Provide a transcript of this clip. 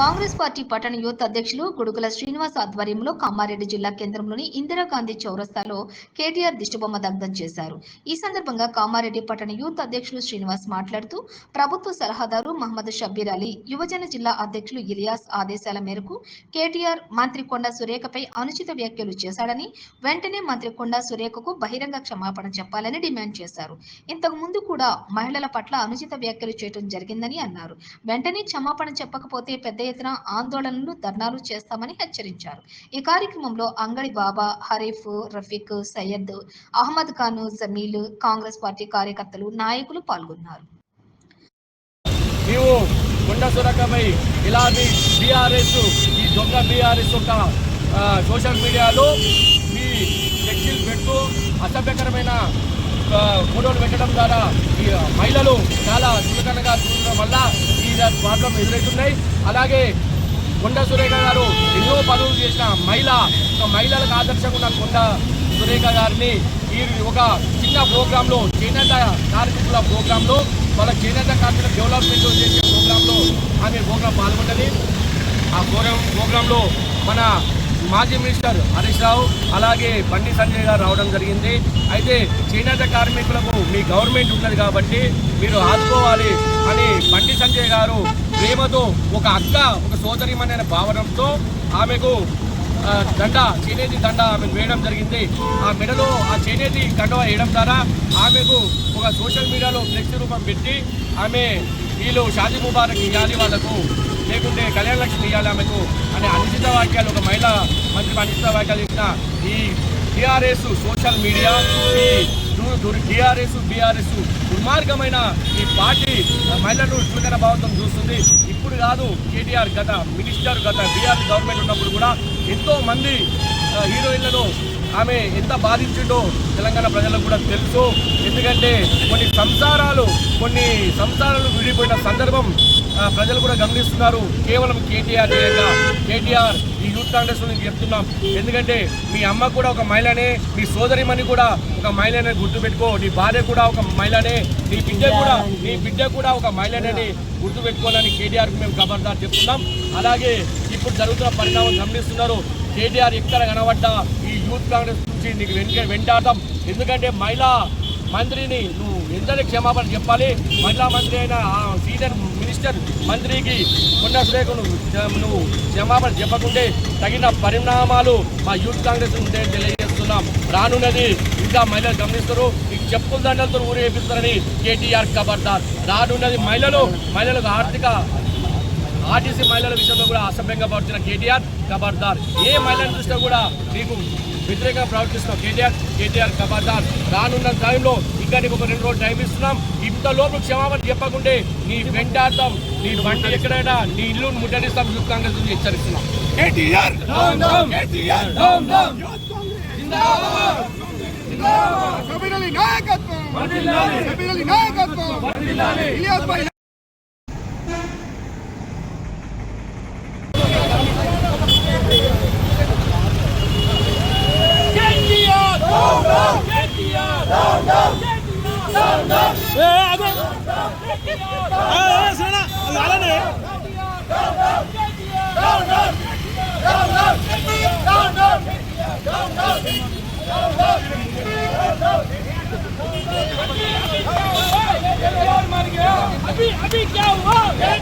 Congress party పట్టణ youth అధ్యక్షులు గుడుగుల శ్రీనివాస్ ఆధ్వర్యంలో కామారెడ్డి జిల్లా కేంద్రంలోని ఇందిరాగాంధీ చౌరస్తాలో కేటీఆర్ దిష్టిబొమ్మ దగ్ధం చేశారు. ఈ సందర్భంగా కామారెడ్డి పట్టణ యూత్ అధ్యక్షులు శ్రీనివాస్ మాట్లాడుతూ ప్రభుత్వ సలహాదారు మహమ్మద్ షబ్బీర్ అలీ యువజన జిల్లా అధ్యక్షులు ఇలియాస్ ఆదేశాల మేరకు కేటీఆర్ మంత్రి కొండ సురేఖపై అనుచిత వ్యాఖ్యలు చేశాడని వెంటనే మంత్రి కొండ సురేఖకు బహిరంగ క్షమాపణ చెప్పాలని డిమాండ్ చేశారు. ఇంతకు ముందు కూడా మహిళల పట్ల అనుచిత వ్యాఖ్యలు చేయడం జరిగిందని అన్నారు. వెంటనే క్షమాపణ చెప్పకపోతే పెద్ద ఎత్తున ఆందోళనలు ధర్నాలు చేస్తామని హెచ్చరించారు. ఈ కార్యక్రమంలో అంగడి బాబా హరీఫ్ రఫీక్ సయ్యద్ అహ్మద్ ఖాన్ జమీల్ కాంగ్రెస్ పార్టీ కార్యకర్తలు నాయకులు పాల్గొన్నారు. నీవు కొండ సురకమై ఇలాంటి బీఆర్ఎస్ ఈ దొంగ బీఆర్ఎస్ యొక్క సోషల్ మీడియాలో మీ ఫ్లెక్సీలు పెడుతూ అసభ్యకరమైన ఫోటోలు పెట్టడం ద్వారా ఈ మహిళలు చాలా చులకనగా చూడడం వల్ల ప్రాబ్లం ఎదురవుతున్నాయి అలాగే కొండ సురేఖ గారు ఎన్నో పదవులు చేసిన మహిళ ఒక మహిళలకు ఆదర్శంగా ఉన్న కొండ సురేఖ గారిని ఈ ఒక చిన్న ప్రోగ్రాంలో చేనేత కార్మికుల ప్రోగ్రాంలో వాళ్ళ చేనేత కార్మికుల డెవలప్మెంట్ చేసే ప్రోగ్రాంలో ఆమె ప్రోగ్రాం పాల్గొన్నది ఆ ప్రోగ్రాం ప్రోగ్రాంలో మన మాజీ మినిస్టర్ హరీష్ రావు అలాగే బండి సంజయ్ గారు రావడం జరిగింది. అయితే చేనేత కార్మికులకు మీ గవర్నమెంట్ ఉన్నది కాబట్టి మీరు ఆదుకోవాలి అని బండి సంజయ్ గారు ప్రేమతో ఒక అక్క ఒక సోదరిమణి భావనతో ఆమెకు దండ చేనేతి దండ ఆమె వేయడం జరిగింది. ఆ మెడలో ఆ చేనేతి గండవ వేయడం ద్వారా ఆమెకు ఒక సోషల్ మీడియాలో ఫ్లెక్స్ రూపం పెట్టి ఆమె వీళ్ళు షాది ముబారక్ ఇవ్వాలి వాళ్ళకు లేకుంటే కళ్యాణ లక్ష్మి ఇవ్వాలి ఆమెకు అనే అనుచిత వాక్యాలు ఒక మహిళా మంత్రి అనుచిత వాక్యాలు ఇచ్చిన ఈ టీఆర్ఎస్ సోషల్ మీడియా ఈ టీఆర్ఎస్ బీఆర్ఎస్ దుర్మార్గమైన ఈ పార్టీ మహిళలు చులకన భావంతో చూస్తుంది. ఇప్పుడు కాదు కేటీఆర్ గత మినిస్టర్ గత బీఆర్ గవర్నమెంట్ ఉన్నప్పుడు కూడా ఎంతో మంది హీరోయిన్లను ఆమె ఎంత బాధించిందో తెలంగాణ ప్రజలకు కూడా తెలుసు. ఎందుకంటే కొన్ని సంసారాలు కొన్ని సంసారాలు విడిపోయిన సందర్భం ప్రజలు కూడా గమనిస్తున్నారు. కేవలం కేటీఆర్ చేయంగా కేటీఆర్ ఈ యూత్ కాంగ్రెస్ నుంచి చెప్తున్నాం. ఎందుకంటే మీ అమ్మ కూడా ఒక మహిళనే మీ సోదరిమణి కూడా ఒక మహిళనే గుర్తుపెట్టుకో. నీ భార్య కూడా ఒక మహిళనే నీ బిడ్డ కూడా నీ బిడ్డ కూడా ఒక మహిళనని గుర్తుపెట్టుకోవాలని కేటీఆర్కి మేము ఖబర్దార్ చెప్తున్నాం. అలాగే ఇప్పుడు జరుగుతున్న పరిణామం గమనిస్తున్నారు. కేటీఆర్ ఎక్కడ కనబడ్డా యూత్ కాంగ్రెస్ నుంచి నీకు వెనుక వెంటాడతాం. ఎందుకంటే మహిళా మంత్రిని నువ్వు ఎంతటి క్షమాపణ చెప్పాలి? మహిళా మంత్రి అయిన ఆ సీనియర్ మినిస్టర్ మంత్రికి కొండ సురేఖను నువ్వు క్షమాపణ చెప్పకుంటే తగిన పరిణామాలు మా యూత్ కాంగ్రెస్ ఉంటే తెలియజేస్తున్నాం. రానున్నది ఇంకా మహిళలు గమనిస్తారు. ఈ చెప్పుల దండలతో ఊరేపిస్తారని కేటీఆర్ ఖబర్దార్ రానున్నది మహిళలు మహిళలకు ఆర్థిక ఆర్టీసీ మహిళల విషయంలో కూడా అసభ్యంగా ప్రవర్తించిన కేటీఆర్ ఖబర్దార్ ఏ మహిళను చూసినా కూడా నీకు వ్యతిరేకంగా ప్రవర్తిస్తున్న కేటీఆర్ కేటీఆర్ ఖబర్దార్ రానున్న టైంలో ఇంకా నీకు ఒక రెండు రోజులు టైం ఇస్తున్నాం. ఇంత లోపు క్షమాపణ చెప్పకుంటే నీ వెంటాడతాం నీ బండి ఎక్కడైనా నీ ఇల్లు ముట్టడిస్తాం యూత్ కాంగ్రెస్ నుంచి హెచ్చరిస్తున్నాం. కేటీఆర్! నాయకత్వం! ابيك ابيك يا وهاب